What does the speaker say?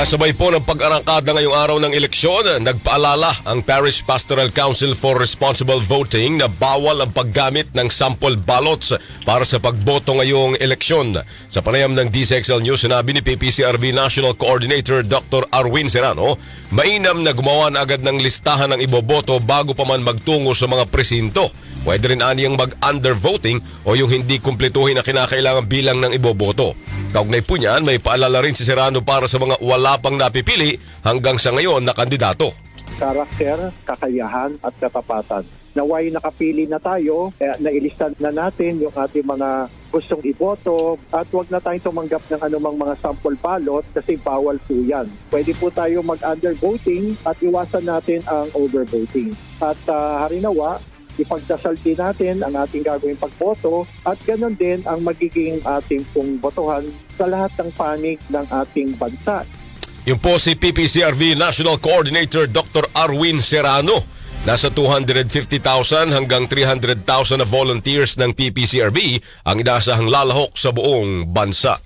Kasabay po ng pag-arangkada ngayong araw ng eleksyon, nagpaalala ang Parish Pastoral Council for Responsible Voting na bawal ang paggamit ng sample ballots para sa pagboto ngayong eleksyon. Sa panayam ng DCXL News, sinabi ni PPCRB National Coordinator Dr. Arwin Serrano, mainam na gumawa na agad ng listahan ng iboboto bago pa man magtungo sa mga presinto. Pwede rin aniyang mag-undervoting o yung hindi kumpletuhin na kinakailangan bilang ng iboboto. Kaugnay po niyan, may paalala rin si Serrano para sa mga wala pang napipili hanggang sa ngayon na kandidato. karakter, kakayahan at katapatan. Naway nakapili na tayo, eh, nailista na natin yung ating mga gustong iboto at wag na tayong tumanggap ng anumang mga sample ballot kasi bawal po yan. Pwede po tayo mag-undervoting at iwasan natin ang overvoting. At uh, harinawa, ipagdasal din natin ang ating gagawing pagboto at ganoon din ang magiging ating pong botohan sa lahat ng panig ng ating bansa. Yung po si PPCRV National Coordinator Dr. Arwin Serrano. Nasa 250,000 hanggang 300,000 na volunteers ng PPCRV ang inaasahang lalahok sa buong bansa.